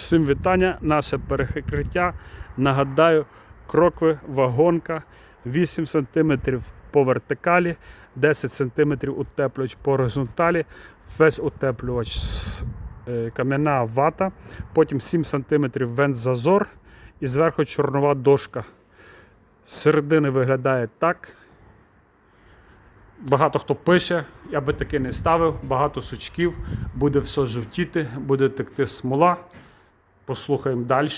Всім вітання, наше перекриття. Нагадаю, крокви, вагонка, 8 см по вертикалі, 10 см утеплювач по горизонталі, весь утеплювач е, кам'яна вата, потім 7 см вент-зазор і зверху чорнова дошка. З середини виглядає так. Багато хто пише, я би таки не ставив, багато сучків, буде все жовтіти, буде текти смола. Послухаємо далі.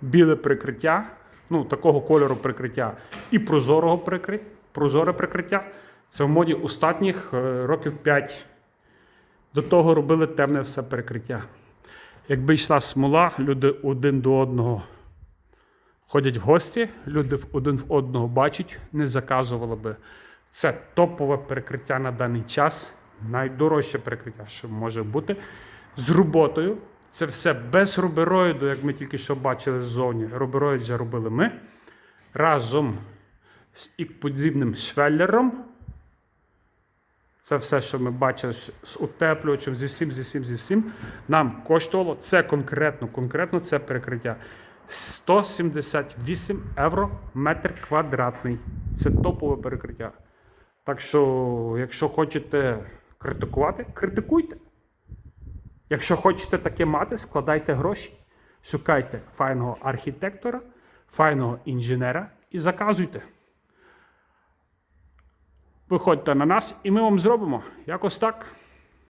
Біле прикриття, ну, такого кольору прикриття і прозорого прикриття, прозоре прикриття. Це в моді останніх е, років 5. До того робили темне все прикриття. Якби йшла смола, люди один до одного ходять в гості, люди один в одного бачать, не заказували би. Це топове перекриття на даний час, найдорожче перекриття, що може бути. З роботою. Це все без рубероїду, як ми тільки що бачили ззовні. Рубероїд вже робили ми. Разом з ікподібним швеллером. Це все, що ми бачили з утеплювачем, зі всім, зі всім, зі всім. Нам коштувало це конкретно, конкретно це перекриття. 178 євро метр квадратний. Це топове перекриття. Так що, якщо хочете критикувати, критикуйте. Якщо хочете таке мати, складайте гроші, шукайте файного архітектора, файного інженера і заказуйте. Виходьте на нас, і ми вам зробимо якось так.